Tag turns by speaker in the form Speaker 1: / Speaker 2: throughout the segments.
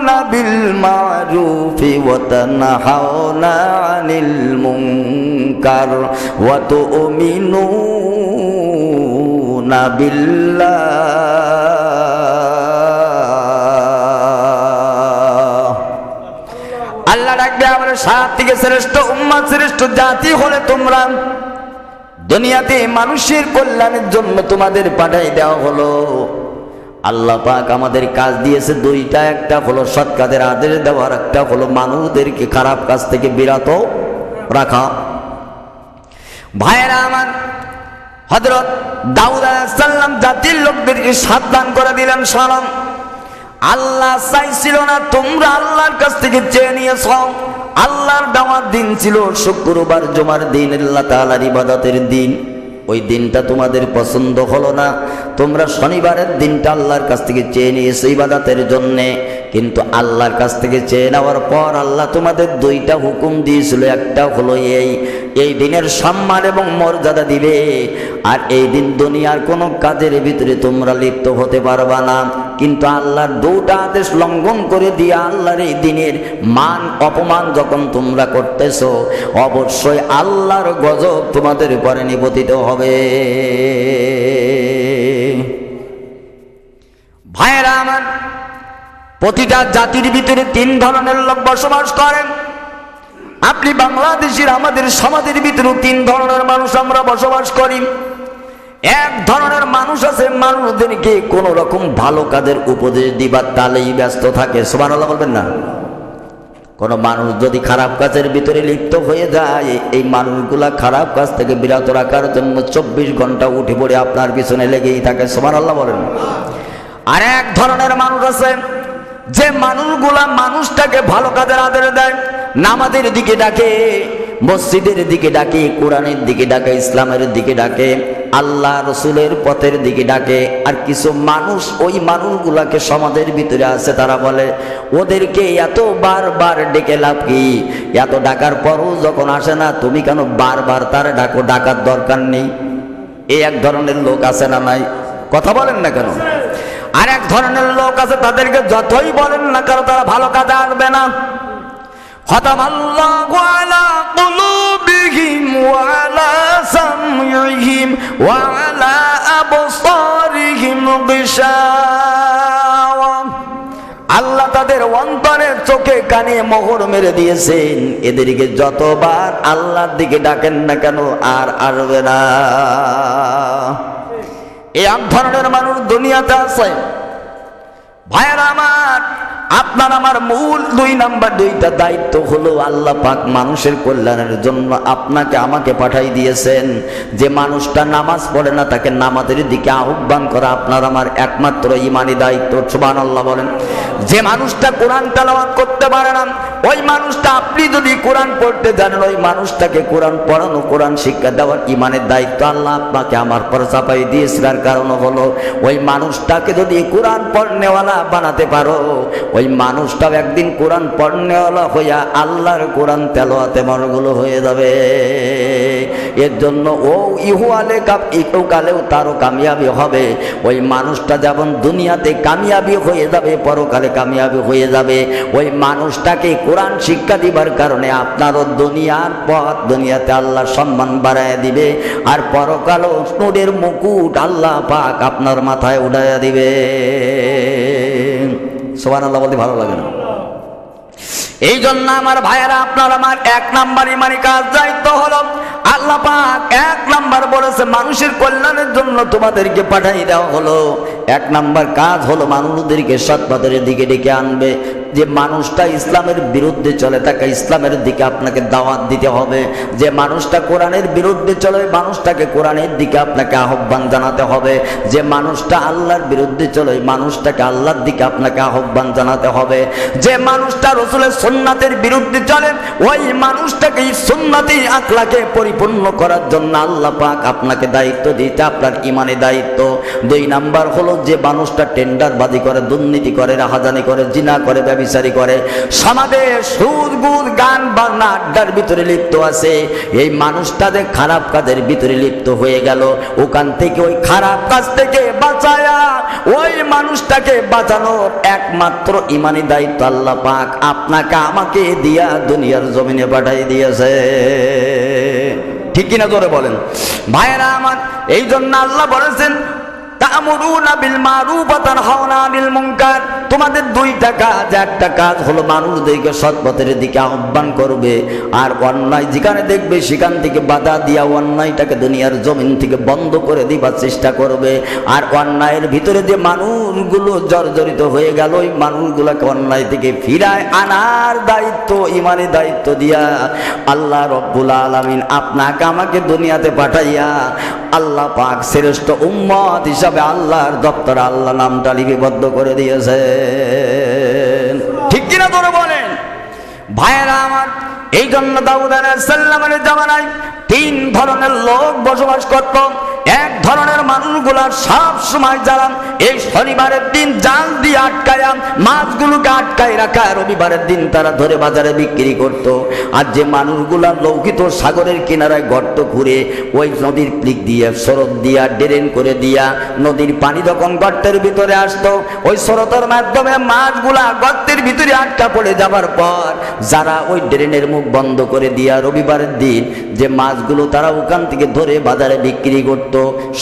Speaker 1: وتأمرون بالمعروف وتنهون عن المنكر وتؤمنون بالله আল্লাহ ডাকবে আমার সাত থেকে শ্রেষ্ঠ উম্মাদ শ্রেষ্ঠ জাতি হলে তোমরা দুনিয়াতে মানুষের কল্যাণের জন্য তোমাদের পাঠাই দেওয়া হলো আল্লাহ পাক আমাদের কাজ দিয়েছে দুইটা, একটা হলো সৎ কাজের আদেশ দেওয়ার একটা হলো মানুষদেরকে খারাপ কাজ থেকে বিরত রাখা। ভাইয়েরা আমার হজরত দাউদ সাল্লাম জাতির লোকদেরকে সাবধান করে দিলেন, সালাম। আল্লাহ চাইছিল না তোমরা আল্লাহর কাছ থেকে চেয়ে নিয়েছ। আল্লাহর দেওয়ার দিন ছিল শুক্রবার, জমার দিন, আল্লাহ তালার ইবাদতের দিন। ওই দিনটা তোমাদের পছন্দ হলো না। তোমরা শনিবারের দিনটা আল্লাহর কাছ থেকে চেয়ে নিয়েছো ইবাদাতের জন্যে। কিন্তু আল্লাহর কাছ থেকে চেয়ে নেওয়ার পর আল্লাহ তোমাদের দুইটা হুকুম দিয়েছিল। একটা হলো এই এই দিনের সম্মান এবং মর্যাদা দিবে। আর এই দিন দুনিয়ার কোনো কাজের ভিতরে তোমরা লিপ্ত হতে পারবা না। কিন্তু আল্লাহর দুটা আদেশ লঙ্ঘন করে দিয়ে আল্লাহর এই দিনের মান অপমান যখন তোমরা করতেছ, অবশ্যই আল্লাহর গজব তোমাদের উপরে নিপতিত হবে। ভাইয়েরা আমার, প্রতিটা জাতির ভিতরে তিন ধরনের লোক বসবাস করেন। আপনি বাংলাদেশের, আমাদের সমাজের ভিতরে তিন ধরনের মানুষ আমরা বসবাস করি। এক ধরনের মানুষ আছে, মানুষদেরকে কোন রকম ভালো কাজের উপদেশ দিবার তালেই ব্যস্ত থাকে। সমান বলবেন না? কোনো মানুষ যদি খারাপ কাজের ভিতরে লিপ্ত হয়ে যায়, এই মানুষগুলা খারাপ কাজ থেকে বিরত রাখার জন্য চব্বিশ ঘণ্টা উঠে পড়ে আপনার পিছনে লেগেই থাকে। সমান আল্লাহ বলেন। আর এক ধরনের মানুষ আছে, যে মানুষগুলা মানুষটাকে ভালো কাজের আদরে দেয়, নামাজের দিকে ডাকে, মসজিদের দিকে ডাকে, কোরআনের দিকে ডাকে, ইসলামের দিকে ডাকে আল্লাহ রসুলের পথের দিকে ডাকে। আর কিছু মানুষ ওই মানুষগুলাকে সমাজের ভিতরে আছে তারা বলে, ওদেরকে এত বারবার ডেকে লাভ কি? এত ডাকার পরও যখন আসে না, তুমি কেন বারবার তার ডাকো? ডাকার দরকার নেই। এই এক ধরনের লোক আছে না নাই? কথা বলেন না কেন? আর এক ধরনের লোক আছে, তাদেরকে যতই বলেন না কারও তারা ভালো কাজে আসবে না। খতম আল্লাহু আলা কুলুবিহিম ওয়া আলা সামইহিম ওয়া আলা আল্লাহ তাদের অন্তরের চোখে কানে মোহর মেরে দিয়েছেন। এদেরকে যতবার আল্লাহর দিকে ডাকেন না কেন আর আসবে না। এই এক ধরনের মানুষ দুনিয়াতে আছে। ভাইয়েরা আমার আপনার আমার মূল দুই নাম্বার দুইটা দায়িত্ব হলো আল্লাহ পাক মানুষের কল্যাণের জন্য আপনাকে আমাকে পাঠাই দিয়েছেন। যে মানুষটা নামাজ পড়ে না, তাকে নামাজের দিকে আহ্বান করা আপনার আমার একমাত্র ইমানি দায়িত্ব। সুবান আল্লাহ বলেন, যে মানুষটা কোরআন তালাওয়াত করতে পারে না ওই মানুষটা আপনি যদি কোরআন পড়তে জানেন, ওই মানুষটাকে কোরআন পড়ানো, কোরআন শিক্ষা দেওয়ার ইমানের দায়িত্ব আল্লাহ আপনাকে আমার পর চাপাই দিয়েছে। তার কারণ হলো, ওই মানুষটাকে যদি কোরআন পড়নেওয়ালা বানাতে পারো, ওই মানুষটাও একদিন কোরআন পড়নেওয়ালা হইয়া আল্লাহর কোরআন তেলোয়াতে মনগুলো হয়ে যাবে। এর জন্য ও ইহুয়ালে কাপ, ইহু কালেও তারও কামিয়াবি হবে। ওই মানুষটা যেমন দুনিয়াতে কামিয়াবি হয়ে যাবে, পরকালে কামিয়াবি হয়ে যাবে। ওই মানুষটাকে কোরআন শিক্ষা দিবার কারণে আপনারও দুনিয়ার পথ দুনিয়াতে আল্লাহ সম্মান বাড়ায় দিবে, আর পরকাল নুরের মুকুট আল্লাহ পাক আপনার মাথায় উঠাইয়া দিবে। সোমান আল্লাহ বলতে ভালো লাগে না। এই জন্য আমার ভাইয়েরা, আপনার আমার এক নাম্বার ইমানি কাজ দায়িত্ব হলো, আল্লাহ পাক এক নাম্বার বলেছে, মানুষের কল্যাণের জন্য তোমাদেরকে পাঠাই দেওয়া হলো। এক নাম্বার কাজ হলো মানুষদেরকে সৎপথের দিকে ডেকে আনবে। যে মানুষটা ইসলামের বিরুদ্ধে চলে, তাকে ইসলামের দিকে আপনাকে দাওয়াত দিতে হবে। যে মানুষটা কোরআনের বিরুদ্ধে চলে মানুষটাকে কোরআনের দিকে আপনাকে আহ্বান জানাতে হবে। যে মানুষটা আল্লাহর বিরুদ্ধে চলে মানুষটাকে আল্লাহর দিকে আপনাকে আহ্বান জানাতে হবে। যে মানুষটা রসুলের সোননাথের বিরুদ্ধে চলে, ওই মানুষটাকে এই সুন্নাতি আকলাকে পরিপূর্ণ করার জন্য আল্লাহ পাক আপনাকে দায়িত্ব দিতে আপনার ইমানে দায়িত্ব। দুই নাম্বার হলো যে মানুষটা টেন্ডার বাজি করে, দুর্নীতি করে, রাহাজানি করে, জিনা করে, ব্যবচারি করে, সমাজে সুদ গুদ গান বান্না আড্ডার ভিতরে লিপ্ত আছে। এই মানুষটা যে খারাপ কাজের ভিতরে লিপ্ত হয়ে গেল। ওখান থেকে ওই খারাপ কাজ থেকে বাঁচায়া ওই মানুষটাকে বাঁচানোর একমাত্র ইমানি দায়িত্ব আল্লাহ পাক আপনাকে আমাকে দিয়া দুনিয়ার জমিনে পাঠাই দিয়েছে। ঠিক কিনা জোরে বলেন? ভাইয়েরা আমার এই জন্য আল্লাহ বলেছেন তা'মুরুনা বিল মারুফ ওয়া তানহাউনা আনিল মুনকার। তোমাদের দুইটা কাজ, একটা কাজ হলো মানুষদেরকে সৎ পথের দিকে আহ্বান করবে, আর অন্যায় যেখানে দেখবে সেখান থেকে বাধা দিয়া অন্যায়টাকে দুনিয়ার জমিন থেকে বন্ধ করে দিবার চেষ্টা করবে। আর অন্যায়ের ভিতরে যে মানুষগুলো জর্জরিত হয়ে গেল, ওই মানুষগুলোকে অন্যায় থেকে ফিরায় আনার দায়িত্ব ইমানি দায়িত্ব দিয়া আল্লাহ রব্বুল আলামিন আপনাকে আমাকে দুনিয়াতে পাঠাইয়া আল্লাহ পাক শ্রেষ্ঠ উম্মত হিসাবে আল্লাহর দপ্তর আল্লাহ নামটা লিপিবদ্ধ করে দিয়েছেন ঠিক কিনা তোরা বলেন? ভাইয়েরা আমার এই জন্য দাউদ আলাইসাল্লামের জামানায় তিন ধরনের লোক বসবাস করত। এক ধরনের মানুষগুলা সব সময় যারা এই শনিবারের দিন জাল দিয়ে আটকায়, মাছগুলোকে আটকায় রাখা রবিবারের দিন তারা ধরে বাজারে বিক্রি করত। আর যে মানুষগুলা লৌকিত সাগরের কিনারায় গর্ত ঘুরে ওই নদীর প্লিক দিয়ে স্রোত দিয়া, ড্রেন করে দিয়া, নদীর পানি যখন গর্তের ভিতরে আসতো, ওই স্রোতের মাধ্যমে মাছগুলা গর্তের ভিতরে আটকা পড়ে যাবার পর, যারা ওই ড্রেনের মুখ বন্ধ করে দিয়া রবিবারের দিন যে মাছগুলো তারা ওখান থেকে ধরে বাজারে বিক্রি করত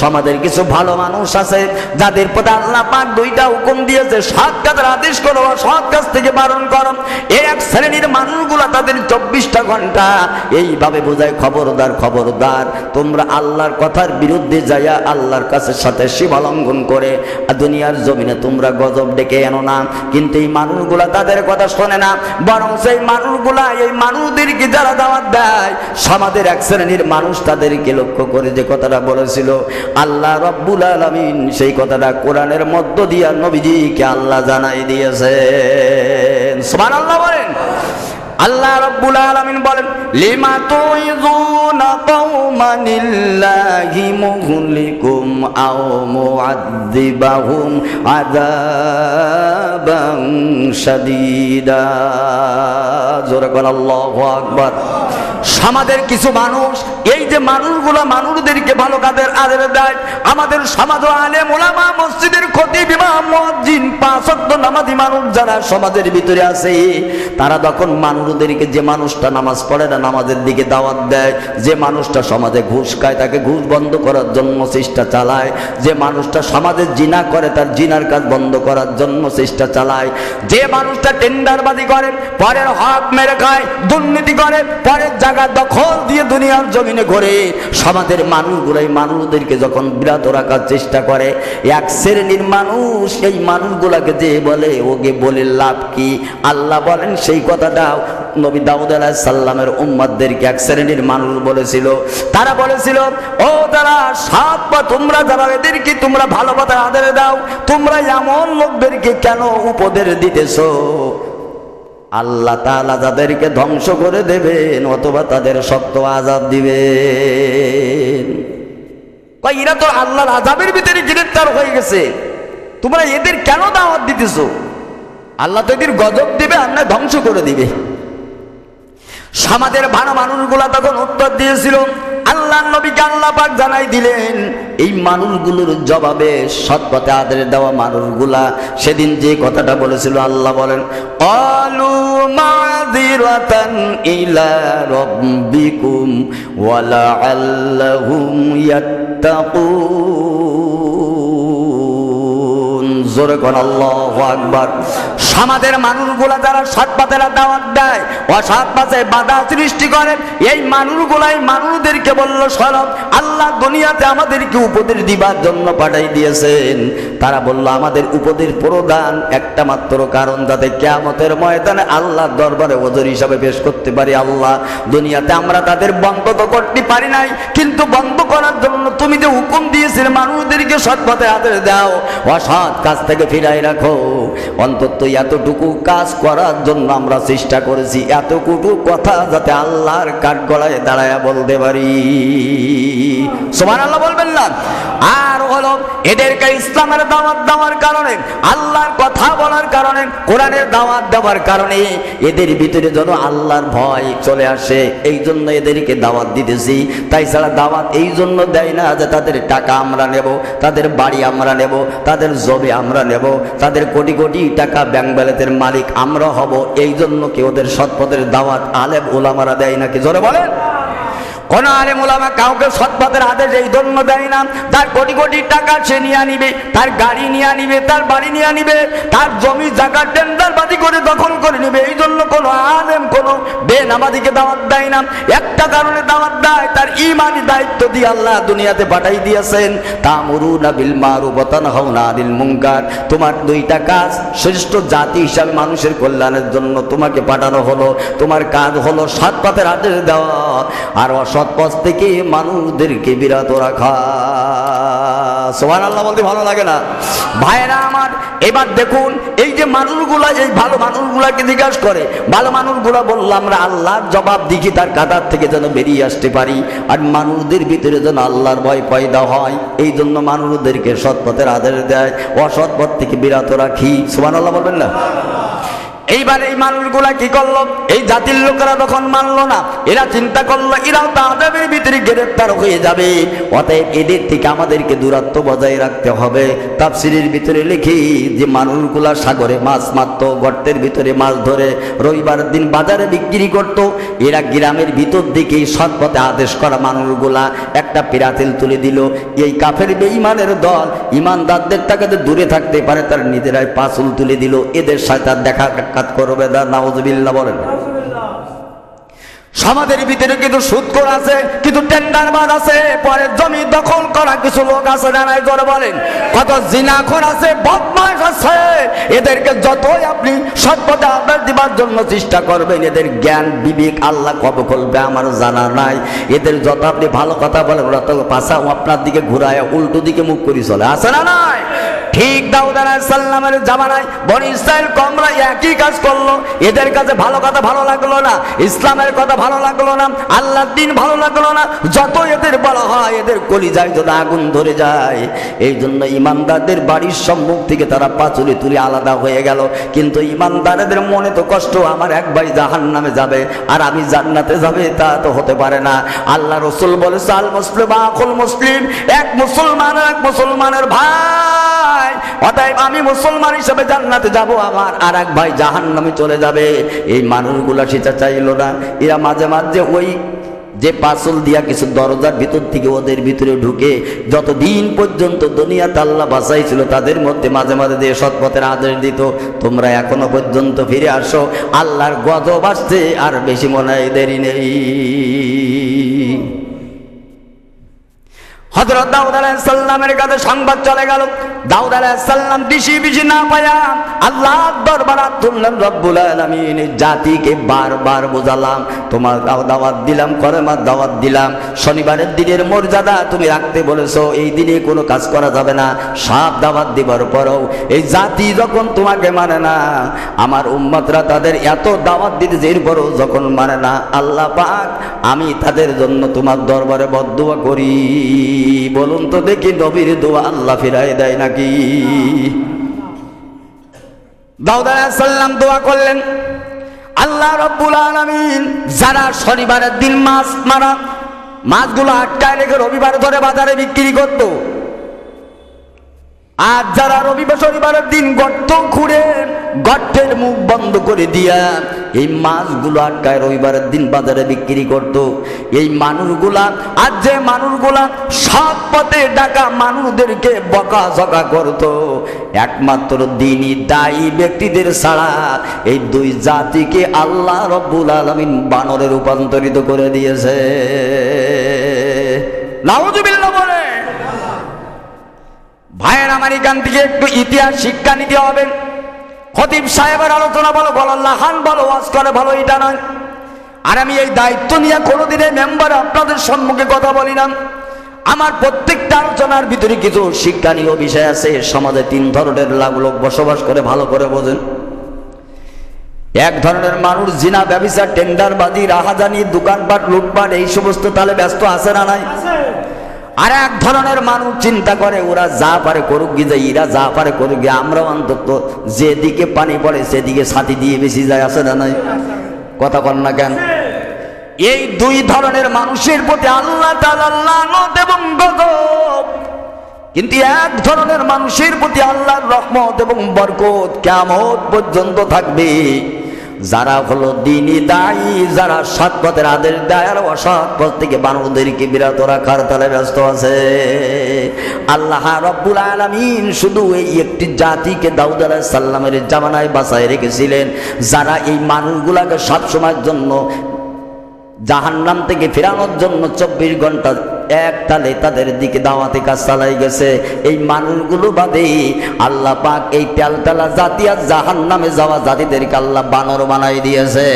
Speaker 1: সমাজের কিছু ভালো মানুষ আছে, যাদের প্রতি আল্লাহ পাক দুইটা হুকুম দিয়েছে, সৎ কাজের আদেশ করো সৎ কাজ থেকে বারণ করো। এই এক শ্রেণির মানুষগুলো তাদের চব্বিশটা ঘণ্টা এইভাবে বোঝায়, খবরদার খবরদার, তোমরা আল্লাহর কথার বিরুদ্ধে যাইয়া আল্লাহর কাছে সাথে সীমা লঙ্ঘন করে দুনিয়ার জমিনে তোমরা গজব ডেকে এনো না। কিন্তু এই মানুষগুলা তাদের কথা শোনে না, বরং সেই মানুষগুলা, এই মানুষদেরকে যারা দাওয়াত দেয়, সমাজের এক শ্রেণির মানুষ তাদেরকে লক্ষ্য করে যে কথাটা বলেছিল আল্লাহ রব্বুল আলমিন সেই কথাটা কোরআনের মধ্য দিয়া নবীজিকে আল্লাহ জানাই দিয়েছে আল্লাহ বলেন। আল্লাহ রব্বুল আলামিন বলেন, লিমা তুইযুনা কওমানিল্লাহি মুহলিকুম আও মুআদ্দিবাহুম আযাবান শাদীদা। জোরে বল আল্লাহু আকবার। সমাজের কিছু মানুষ, এই যে মানুষগুলো মানুষদেরকে ভালো কাজের আদর দেয়, আমাদের সমাজ আলেম ওলামা মসজিদের জিনা করে, তার জিনার কাজ বন্ধ করার জন্য চেষ্টা চালায়, যে মানুষটা টেন্ডারবাজি করে, পরের মেরে খায়, দুর্নীতি করে, পরের জায়গা দখল দিয়ে দুনিয়ার জমিনে ঘরে, সমাজের মানুষগুলো এই মানুষদেরকে যখন বিরত রাখার চেষ্টা করে, এক শ্রেণির এই মানুষগুলাকে যে বলে, ওকে বলে লাভ কি? আল্লাহ বলেন, সেই কথাটা নবী দাউদ আলাহ সাল্লামের উম্মাদদেরকে এক শ্রেণির মানুষ বলেছিল। তারা বলেছিল, ও তারা সাত বা তোমরা যারা এদেরকে তোমরা ভালো কথা আদরে দাও, তোমরা এমন লোকদেরকে কেন উপদেশ দিতেছো? আল্লাহ তালা যাদেরকে ধ্বংস করে দেবেন, অথবা তাদের শক্ত আজাদ কয়, এরা তো আল্লাহর আজাবের ভিতরে গ্রেফতার হয়ে গেছে। তোমরা এদের কেন দাওয়াত দিতেছ? আল্লাহ তো এদের গজব দিবে আর না ধ্বংস করে দিবে। সমাজের ভালো মানুষগুলা তখন উত্তর দিয়েছিল, আল্লাহ নবীকে আল্লাহ পাক জানাই দিলেন, এই মানুষগুলোর জবাবে সৎ পথে আদরে দেওয়া মানুষগুলা সেদিন যে কথাটা বলেছিল, আল্লাহ বলেন অলু মাযিরাতান ইলা রাব্বিকুম ওয়ালা আল্লাহুম ইয়াত্তাকুন। জোরে কোন, আল্লাহু আকবার। সমাজের মানুষগুলা যারা সৎ পথের দাওয়াত দেয়, অসৎ পথে বাধা সৃষ্টি করে, এই মানুষগুলাই মানুষদেরকে বলল, সরব, আল্লাহ দুনিয়াতে আমাদেরকে উপদেশ দিবার জন্য পাঠাই দিয়েছেন। তারা বলল, আমাদের উপদেশ প্রদান একটা মাত্র কারণ, যাতে কেয়ামতের ময়দানে আল্লাহর দরবারে ওজোর হিসাবে পেশ করতে পারি। আল্লাহ, দুনিয়াতে আমরা তাদের বন্ধ তো করতে পারি নাই, কিন্তু বন্ধ করার জন্য তুমি যে হুকুম দিয়েছিলে, মানুষদেরকে সৎ পথে হাতে দাও, অসৎ কাজ থেকে ফিরাই রাখো। অন্তত এতটুকু কাজ করার জন্য আমরা চেষ্টা করেছি। এতটুকু কথা যাতে আল্লাহর কাঠ গলায় দাঁড়ায় বলতে পারি। সমান আল্লাহ বলবেন না। আর হলো এদেরকে ইসলামের দাওয়াত দেওয়ার কারণে, আল্লাহর কথা বলার কারণে, কোরআনের দাওয়াত দেওয়ার কারণে এদের ভিতরে যেন আল্লাহর ভয় চলে আসে। এই জন্য এদেরকে দাওয়াত দিতেছি। তাই ছাড়া দাওয়াত এই জন্য দেয় না যে তাদের টাকা আমরা নেব, তাদের বাড়ি আমরা নেব, তাদের জবে আমরা নেব। তাদের কোটি কোটি টাকা ব্যাংক ব্যালেন্সের মালিক আমরা হব। এই জন্য কি ওদের সৎপথের দাওয়াত আলেব ওলামারা দেয় নাকি? জোরে বলেন। কোন আলেম ওলামা কাউকে সৎপথের আদেশ এই জন্য দেয় না। তার কোটি কোটি টাকা সে নিয়ে নিবে, তার গাড়ি নিয়ে নিবে, তার বাড়ি নিয়ে নিবে, তার জমি, জায়গা, টেন্ডার বাদি করে দখল করে নিবে। এই জন্য কোন আলেম, কোন বেনামাদিকে দাওয়াত দেয় না। একটা কারণে দাওয়াত দেয়, তার ইমানি দায়িত্ব দিয়ে আল্লাহ দুনিয়াতে পাঠাই দিয়েছেন। তামুরুনা বিল মারুফ ওয়া তানহাউনা আনিল মুনকার। তোমার দুইটা কাজ শ্রেষ্ঠ জাতি হিসাবে মানুষের কল্যাণের জন্য তোমাকে পাঠানো হলো। তোমার কাজ হলো সৎ পথের আদেশ দেওয়া। আর অসৎ পথ থেকে মানুষদেরকে বিরত রাখা। সোহান আল্লাহ বলতে ভালো লাগে না। ভাইরা আমার, এবার দেখুন, এই যে মানুষগুলা, এই ভালো মানুষগুলাকে জিজ্ঞাসা করে, ভালো মানুষগুলা বলল, আমরা আল্লাহর জবাব দিকে তার কাতার থেকে যেন বেরিয়ে আসতে পারি, আর মানুষদের ভিতরে যেন আল্লাহর ভয় পয়দা হয়, এই জন্য মানুষদেরকে সৎপথের আদেশ দেয় অসৎ পথ থেকে বিরত রাখি। সোহান আল্লাহ বলবেন না? এইবার এই মানুষগুলা কি করল? এই জাতির লোকেরা তখন মানলো না, এরা চিন্তা করল, এরাও তাদের ভিতরে গ্রেফতার হয়ে যাবে। অতএব এদের থেকে আমাদেরকে দূরত্ব বজায় রাখতে হবে। তাফসিরের ভিতরে লিখি যে, মানুষগুলা সাগরে মাছ মারতো, গর্তের ভিতরে মাছ ধরে, রবিবার দিন বাজারে বিক্রি করত। এরা গ্রামের ভিতর দিকে সৎ পথে আদেশ করা মানুষগুলা একটা পিরাতেল তুলে দিল। এই কাফের বেঈমানের দল ইমানদারদের টাকাতে দূরে থাকতে পারে, তার নিজেরাই পাসুল তুলে দিল। এদের সাথে দেখা সাক্ষাৎ করবে না নাউজবিল্লাহ বলেন। সমাজের ভিতরে কিন্তু সুৎকর আছে, কিন্তু টেন্ডারবাজ আছে, পরে জমি দখল করা কিছু লোক আছে না নাই জোরে বলেন। কত জিনাখর আছে বদমাস আছে। এদেরকে যতই আপনি সৎপথে আদেশ দিবার জন্য চেষ্টা করবেন, এদের জ্ঞান, বিবেক আল্লাহ কবে করবে, আমার জানা নাই। এদের যত আপনি ভালো কথা বলেন, ওরা তো পাশাও আপনার দিকে ঘুরায়, উল্টো দিকে মুখ করি চলে। আছে না নাই? ঠিক দাউদ সাল্লামের জামানায় বনি ইসরায়েল কমরা একই কাজ করল। এদের কাছে ভালো কথা ভালো লাগল না, ইসলামের কথা ভালো লাগল না, আল্লাহর দিন ভালো লাগল না যত এদের বলা হয় এদের কলিজায় যদি আগুন ধরে যায়। এই জন্য ইমানদারদের বাড়ির সম্মুখ থেকে তারা পাচুলি তুলে আলাদা হয়ে গেল। কিন্তু ইমানদারদের মনে তো কষ্ট, আমার এক ভাই জাহান নামে যাবে, আর আমি জান্নাতে যাবে, তা তো হতে পারে না। আল্লাহ রসুল বলে, সাল মুসলিম আকুল মুসলিম, এক মুসলমান এক মুসলমানের ভাই। অতএব আমি মুসলমান হিসেবে জান্নাতে যাব আমার আর এক ভাই জাহান নামে চলে যাবে। এই মানুষগুলা সেটা চাইলো না। এরা মাঝে মাঝে ওই যে পাসল দিয়া কিছু দরজার ভিতর থেকে ওদের ভিতরে ঢুকে যতদিন পর্যন্ত দুনিয়াতে আল্লাহ বাসাইছিল তাদের মধ্যে মাঝে মাঝে দিয়ে সৎপথের আদেশ দিত, তোমরা এখনও পর্যন্ত ফিরে আসো। আল্লাহর গজব আসছে, আর বেশি মনে হয় দেরি নেই। হজরত দাউদ আলাইসাল্লামের কাছে সংবাদ চলে গেল। দাউদ আলাইসাল্লাম দিশি বিশি না পায়া আল্লাহ দরবার তুললেন, রব্বুল আলামিন জাতিকে বারবার বোঝালাম। তোমার দাও, দাওয়াত দিলাম করেমার দাওয়াত দিলাম। শনিবারের দিনের মর্যাদা তুমি রাখতে বলেছ, এই দিনে কোনো কাজ করা যাবে না। সাপ দাওয়াত দিবার পরও এই জাতি যখন তোমাকে মানে না, আমার উম্মতরা তাদের এত দাওয়াত দিতে এরপরও যখন মানে না, আল্লাহ পাক আমি তাদের জন্য তোমার দরবারে বদুয়া করি। বলুন তো দেখি নবীর দোয়া আল্লাহ ফিরাই দেয় নাকি? দাউদ সাল্লাম দোয়া করলেন, আল্লাহ রব্বুল আলমিন যারা শনিবারের দিন মাছ মারা, মাছগুলো আটকায় রেখে রবিবার ধরে বাজারে বিক্রি করতো আর যারা রবিবার শনিবারের দিন গর্ত খুঁড়ে, গর্তের মুখ বন্ধ করে দিয়া এই মাছগুলো আটকায় রবিবারের দিন বাজারে বিক্রি করত। এই মানুষগুলা, আর যে মানুষগুলা সৎ পথে ডাকা মানুষদেরকে বকা ঝকা করত। একমাত্র দিনই দায়ী ব্যক্তিদের ছাড়া এই দুই জাতিকে আল্লাহ রব্বুল আলমিন বানরে রূপান্তরিত করে দিয়েছে। নাউজুবিল্লাহ। বলে ভাইয়ের আমার এখান থেকে একটু ইতিহাস শিক্ষা নিতে হবে। খতিব সাহেবের আলোচনা বলো বলো, লাহান বলো, ওয়াজ করে ভালো এটা নয়। আর আমি এই দায়িত্ব নিয়ে কোনোদিনে মেম্বার আপনাদের সম্মুখে কথা বলি না। আমার প্রত্যেকটা আলোচনার ভিতরে কিছু শিক্ষণীয় বিষয় আছে, সমাজে তিন ধরনের লোক বসবাস করে, ভালো করে বোঝেন। এক ধরনের মানুষ জিনা, ব্যবসা, টেন্ডারবাজি, রাহাজানি, দোকানপাট, লুটপাট, এই সমস্ত তালে ব্যস্ত আছে না নাই? আর এক ধরনের মানুষ চিন্তা করে, ওরা যা পারে করুক গিয়ে যায় এরা যা পারে করুক গিয়ে, আমরা অন্তত যেদিকে পানি পড়ে সেদিকে ছাতি দিয়ে বেশি যায় আসে না নাই? কথা কন না কেন? এই দুই ধরনের মানুষের প্রতি আল্লাহ এবং কিন্তু এক ধরনের মানুষের প্রতি আল্লাহর রহমত এবং বরকত কেমন পর্যন্ত থাকবে? যারা হলো দিনই দায়ী, যারা সৎ পথের আদেশ দেয় আর অসৎ পথ থেকে বানরদেরকে বিরত রাখার তালে ব্যস্ত আছে। আল্লাহ রব্বুল আলমিন শুধু এই একটি জাতিকে দাউদ আলাহ সাল্লামের জামানায় বাসায় রেখেছিলেন, যারা এই মানুষগুলাকে সবসময়ের জন্য জাহান্নাম থেকে ফেরানোর জন্য চব্বিশ ঘণ্টা এক তালে তাদের দিকে দাওয়াতে কাজ চালাই গেছে। এই মানুষগুলো বাদে আল্লাহ পাক এই তেলতালা জাতি আর জাহান নামে যাওয়া জাতিদেরকে আল্লাহ বানর বানাই দিয়েছে।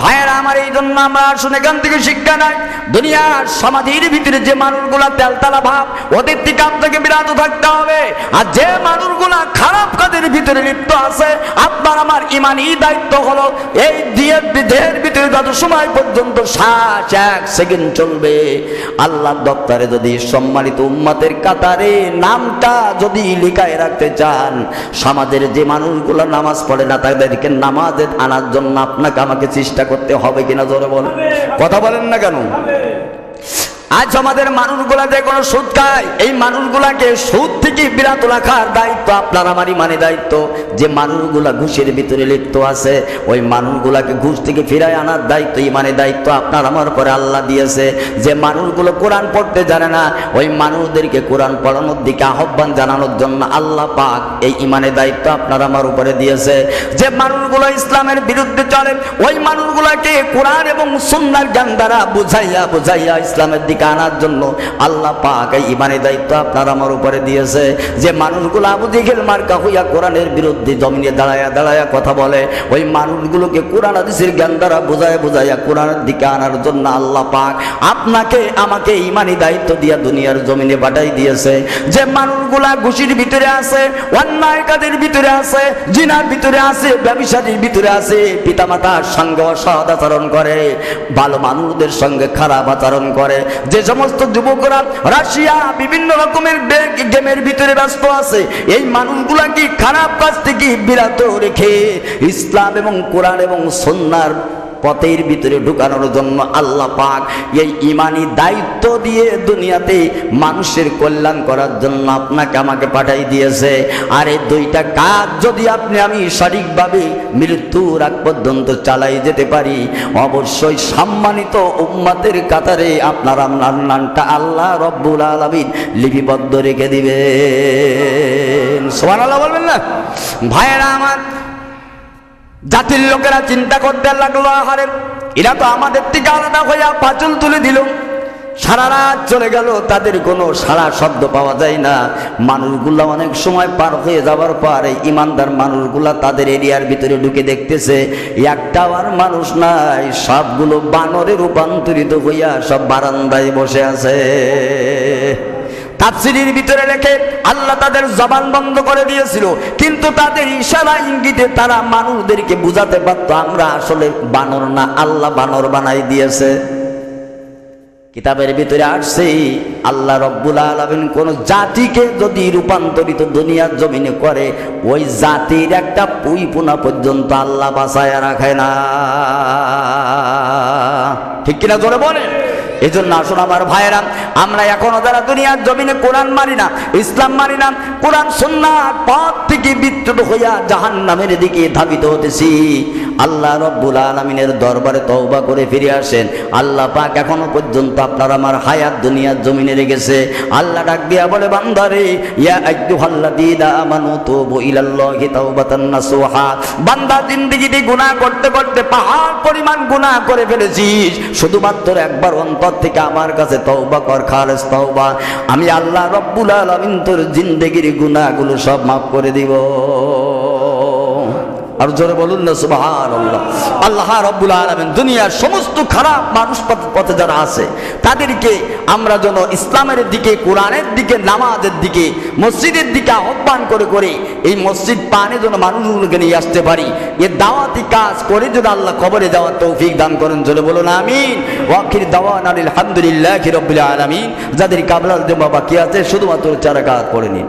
Speaker 1: ভাইয়েরা, আমার এই জন্য আমরা আসুন এখান থেকে শিক্ষা নাই। দুনিয়ার সমাধির ভিতরে যে মানুষগুলা তেলতালা ভাব, ওদের থেকে আপনাকে বিরাট থাকতে হবে। আর যে মানুষগুলা খারাপ কাজের ভিতরে লিপ্ত আছে, আপনার আমার ইমানই দায়িত্ব হলো এই দিয়ে দেহের ভিতরে যত সময় পর্যন্ত শ্বাস এক সেকেন্ড চলবে। আল্লাহ দপ্তরে যদি সম্মানিত উম্মাতের কাতারে নামটা যদি লিখায় রাখতে চান, সমাজের যে মানুষগুলো নামাজ পড়ে না, তাদেরকে নামাজে আনার জন্য আপনাকে আমাকে চেষ্টা করতে হবে কিনা জোরে বলেন। কথা বলেন না কেন? আজ আমাদের মানুষগুলা যে কোনো সুদ খায়। এই মানুষগুলাকে সুদ থেকে বিরত রাখার দায়িত্ব আপনার আমারই মানে দায়িত্ব। যে মানুষগুলা ঘুষের ভিতরে লিপ্ত আছে, ওই মানুষগুলাকে ঘুষ থেকে ফিরায় আনার দায়িত্ব ইমানে দায়িত্ব আপনার, আমার পরে আল্লাহ দিয়েছে। যে মানুষগুলো কোরআন পড়তে জানে না, ওই মানুষদেরকে কোরআন পড়ানোর দিকে আহ্বান জানানোর জন্য আল্লাহ পাক এই ইমানের দায়িত্ব আপনার, আমার উপরে দিয়েছে। যে মানুষগুলো ইসলামের বিরুদ্ধে চলে, ওই মানুষগুলাকে কোরআন এবং সুন্নার জ্ঞান দ্বারা বুঝাইয়া বুঝাইয়া ইসলামের দিকে আনার জন্য আল্লাহ পাক এই ইমানের দায়িত্ব আপনার আমার উপরে দিয়েছে। যে মানুষগুলো আবু দিঘের মার্কা হইয়া কোরআনের বিরুদ্ধে জমিনে দাঁড়ায়া দাঁড়ায়া কথা বলে, ওই মানুষগুলোকে কোরআন হাদিসের জ্ঞান দ্বারা বুঝায় বুঝাইয়া কোরআনের দিকে আনার জন্য আল্লাহ পাক আপনাকে আমাকে ইমানি দায়িত্ব দিয়া দুনিয়ার জমিনে পাঠাই দিয়েছে। যে মানুষগুলা ঘুষির ভিতরে আছে, অন্যায় ভিতরে আছে, জিনার ভিতরে আছে ব্যবসায়ীর ভিতরে আছে, পিতামাতার সঙ্গে অসৎ আচরণ করে, ভালো মানুষদের সঙ্গে খারাপ আচরণ করে যে সমস্ত যুবকরা রাশিয়া, বিভিন্ন রকমের গেমের ভিতরে ব্যস্ত আছে, এই মানুষগুলা কি খারাপ কাজ থেকে বিরত রেখে ইসলাম এবং কোরআন এবং সন্ন্যার পথের ভিতরে ঢুকানোর জন্য আল্লাহ পাক এই ইমানি দায়িত্ব দিয়ে দুনিয়াতে মানুষের কল্যাণ করার জন্য আপনাকে আমাকে পাঠাই দিয়েছে। আর এই দুইটা কাজ যদি আপনি আমি সঠিকভাবে মৃত্যুর আগ পর্যন্ত চালাই যেতে পারি, অবশ্যই সম্মানিত উম্মাতের কাতারে আপনার আপনার নামটা আল্লাহ রব্বুল আলমিন লিপিবদ্ধ রেখে দিবেন। সোমান আল্লাহ বলবেন না? ভাইয়েরা আমার জাতির লোকেরা চিন্তা করতে লাগল আহারে এরা তো আমাদের থেকে আলাদা হইয়া পাচল তুলে দিল। সারা রাত চলে গেল, তাদের কোনো সারা শব্দ পাওয়া যায় না। মানুষগুলা অনেক সময় পার হয়ে যাওয়ার পর ইমানদার মানুষগুলা তাদের এরিয়ার ভিতরে ঢুকে দেখতেছে একটাও আর মানুষ নাই, সবগুলো বানরে রূপান্তরিত হইয়া সব বারান্দায় বসে আছে। তাফসিরের ভিতরে লেখে, আল্লাহ তাদের জবান বন্ধ করে দিয়েছিল, কিন্তু তাদের ইশারা ইঙ্গিতে তারা মানুষদেরকে বুঝাতে পারতো, আমরা আসলে বানর না, আল্লাহ বানর বানাই দিয়েছে। কিতাবের ভিতরে আসছে, আল্লাহ রব্বুল আলমিন কোন জাতিকে যদি রূপান্তরিত দুনিয়ার জমিনে করে, ওই জাতির একটা পুই পুনা পর্যন্ত আল্লাহ বাঁচায় রাখে না। ঠিক কিনা জোরে বলে এই জন্য আসুন আমার ভাইয়েরা, আমরা এখনও যারা দুনিয়ার জমিনে কোরআন মানি না, ইসলাম মানি না, কোরআন সুন্নার পথ থেকে বিচ্যুত হইয়া জাহান নামের দিকে ধাবিত হতেছি। আল্লাহ রব্বুল আলমিনের দরবারে তওবা করে ফিরে আসেন। আল্লাহ পাক এখনও পর্যন্ত আপনার আমার হায়াত দুনিয়ার জমিনে রেখেছে। আল্লাহ ডাক দিয়া বলে, বান্দারে, ইয়া বান্দা, জিন্দেগিতে গুনাহ করতে করতে পাহাড় পরিমাণ গুনাহ করে ফেলেছিস। শুধুমাত্র একবার অন্তর থেকে আমার কাছে তওবা কর, খালেস তওবা। আমি আল্লাহ রব্বুল আলামিন তোর জিন্দেগির গুনাহগুলো সব মাফ করে দিব। আর জোরে বলুন না সুবাহান আল্লাহ রব্বুল আলমেন দুনিয়ার সমস্ত খারাপ মানুষ পথ- যারা আছে, তাদেরকে আমরা যেন ইসলামের দিকে, কোরআনের দিকে, নামাজের দিকে, মসজিদের দিকে আহ্বান করে করে এই মসজিদ পানে যেন মানুষগুলোকে নিয়ে আসতে পারি। এ দাওয়াতি কাজ করে যদি আল্লাহ কবরে যাওয়ার তৌফিক দান করেন, জোরে বলুন, আমিন। ওয়াকির দাওয়ান আলহামদুলিল্লাহ রব্বুল আলমিন। যাদের কাবলাল দেওয়া বাকি আছে, শুধুমাত্র চারা কাজ করে নিন।